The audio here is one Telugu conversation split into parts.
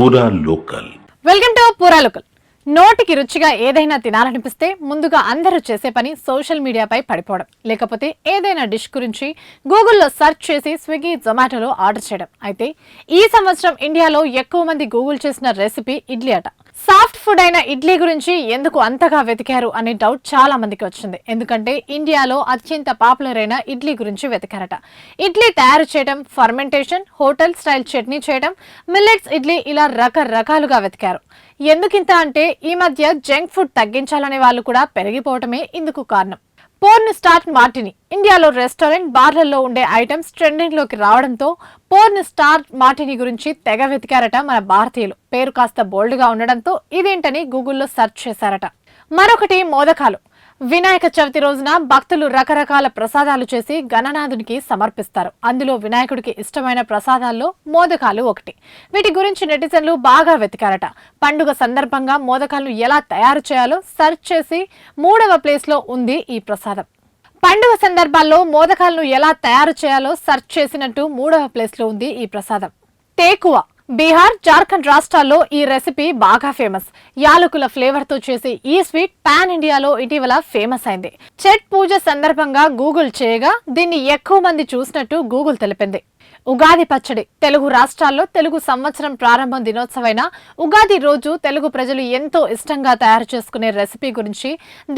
పూరా లోకల్. వెల్కమ్ టు పూరాలుకల్ నోటికి రుచిగా ఏదైనా తినాలనిపిస్తే ముందుగా అందరూ చేసే పని సోషల్ మీడియాపై పడిపోవడం. లేకపోతే ఏదైనా డిష్ గురించి గూగుల్లో సెర్చ్ చేసి స్విగ్గీ జొమాటోలో ఆర్డర్ చేయడం. అయితే ఈ సంవత్సరం ఇండియాలో ఎక్కువ మంది గూగుల్ చేసిన రెసిపీ ఇడ్లీ అట. సాఫ్ట్ ఫుడ్ అయిన ఇడ్లీ గురించి ఎందుకు అంతగా వెతికారు అనే డౌట్ చాలా మందికి వచ్చింది. ఎందుకంటే ఇండియాలో అత్యంత పాపులర్ అయిన ఇడ్లీ గురించి వెతికారట. ఇడ్లీ తయారు చేయడం ఫర్మెంటేషన్ హోటల్ స్టైల్ చట్నీ చేయడం మిల్లెట్స్ ఇడ్లీ ఇలా రకరకాలుగా వెతికారు. ఎందుకింత అంటే ఈ మధ్య జంక్ ఫుడ్ తగ్గించాలనే వాళ్ళు కూడా పెరిగిపోవటమే ఇందుకు కారణం. Porn star martini. ఇండియాలో రెస్టారెంట్ బార్లలో ఉండే ఐటమ్స్ ట్రెండింగ్లోకి రావడంతో పోర్న్ స్టార్ మార్టిని గురించి తెగ వెతికారట మన భారతీయులు. పేరు కాస్త బోల్డ్గా ఉండడంతో ఇదేంటని గూగుల్లో సెర్చ్ చేశారట. మరొకటి మోదకాలు. వినాయక చవితి రోజున భక్తులు రకరకాల ప్రసాదాలు చేసి గణనాథునికి సమర్పిస్తారు. అందులో వినాయకుడికి ఇష్టమైన ప్రసాదాల్లో మోదకాలు ఒకటి. వీటి గురించి నెటిజన్లు బాగా వెతికారట. పండుగ సందర్భంగా మోదకాలను ఎలా తయారు చేయాలో సెర్చ్ చేసి మూడవ ప్లేస్లో ఉంది ఈ ప్రసాదం. పండుగ సందర్భాల్లో మోదకాలను ఎలా తయారు చేయాలో సెర్చ్ చేసినట్టు మూడవ ప్లేస్లో ఉంది ఈ ప్రసాదం. తేకువ బీహార్ జార్ఖండ్ రాష్ట్రాల్లో ఈ రెసిపీ బాగా ఫేమస్. యాలకుల ఫ్లేవర్తో చేసే ఈ స్వీట్ పాన్ ఇండియాలో ఇటీవల ఫేమస్ అయింది. చెట్ పూజ సందర్భంగా గూగుల్ చేయగా దీన్ని ఎక్కువ మంది చూసినట్టు గూగుల్ తెలిపింది. ఉగాది పచ్చడి. తెలుగు రాష్ట్రాల్లో తెలుగు సంవత్సరం ప్రారంభం దినోత్సవమైన ఉగాది రోజు తెలుగు ప్రజలు ఎంతో ఇష్టంగా తయారు చేసుకునే రెసిపీ గురించి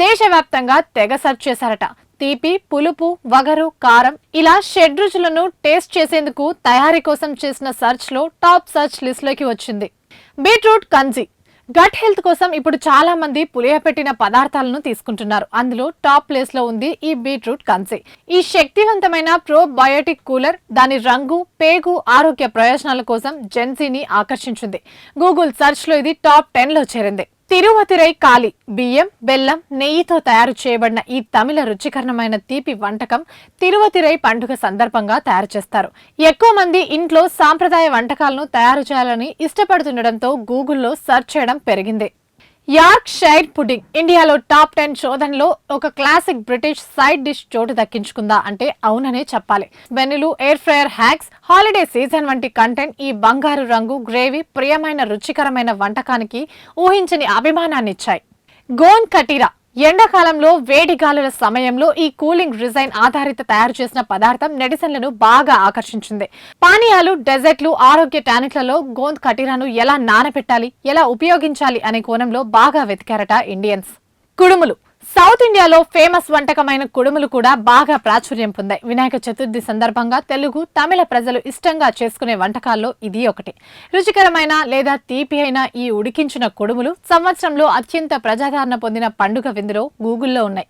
దేశవ్యాప్తంగా తెగ సర్చ్ చేశారట. తీపి పులుపు వగరు కారం ఇలా షెడ్ రుచులను టేస్ట్ చేసేందుకు తయారీ కోసం చేసిన సర్చ్లో టాప్ సర్చ్ లిస్ట్లోకి వచ్చింది. బీట్రూట్ కంజీ. గట్ హెల్త్ కోసం ఇప్పుడు చాలా మంది పులియపెట్టిన పదార్థాలను తీసుకుంటున్నారు. అందులో టాప్ ప్లేస్లో ఉంది ఈ బీట్రూట్ కన్సీ ఈ శక్తివంతమైన ప్రోబయోటిక్ కూలర్ దాని రంగు పేగు ఆరోగ్య ప్రయోజనాల కోసం జెన్సీని ఆకర్షించింది. గూగుల్ సెర్చ్లో ఇది టాప్ టెన్లో చేరింది. తిరువతిరై కాలి బియ్యం బెల్లం నెయ్యితో తయారు చేయబడిన ఈ తమిళ రుచికరమైన తీపి వంటకం తిరువతిరై పండుగ సందర్భంగా తయారు చేస్తారు. ఎక్కువ మంది ఇంట్లో సాంప్రదాయ వంటకాలను తయారు చేయాలని ఇష్టపడుతుండటంతో గూగుల్లో సెర్చ్ చేయడం పెరిగింది. యార్క్ షైర్ పుడింగ్ ఇండియాలో టాప్ టెన్ శోధనలో ఒక క్లాసిక్ బ్రిటిష్ సైడ్ డిష్ చోటు దక్కించుకుందా అంటే అవుననే చెప్పాలి. వెన్నులు air fryer hacks holiday season వంటి కంటెంట్ ఈ బంగారు రంగు గ్రేవీ ప్రియమైన రుచికరమైన వంటకానికి ఊహించని అభిమానాన్నిచ్చాయి. గోన్ కటీరా ఎండాకాలంలో వేడి గాలుల సమయంలో ఈ కూలింగ్ రిజైన్ ఆధారిత తయారు చేసిన పదార్థం నెటిజన్లను బాగా ఆకర్షించింది. పానీయాలు డెజర్ట్లు ఆరోగ్య టానిక్లలో గోంద్ కటీరాను ఎలా నానబెట్టాలి ఎలా ఉపయోగించాలి అనే కోణంలో బాగా వెతికారట ఇండియన్స్. కుడుములు సౌత్ ఇండియాలో ఫేమస్ వంటకమైన కుడుములు కూడా బాగా ప్రాచుర్యం పొందాయి. వినాయక చతుర్థి సందర్భంగా తెలుగు తమిళ ప్రజలు ఇష్టంగా చేసుకునే వంటకాల్లో ఇది ఒకటి. రుచికరమైన లేదా తీపి అయిన ఈ ఉడికించిన కుడుములు సంవత్సరంలో అత్యంత ప్రజాదరణ పొందిన పండుగ విందులో గూగుల్లో ఉన్నాయి.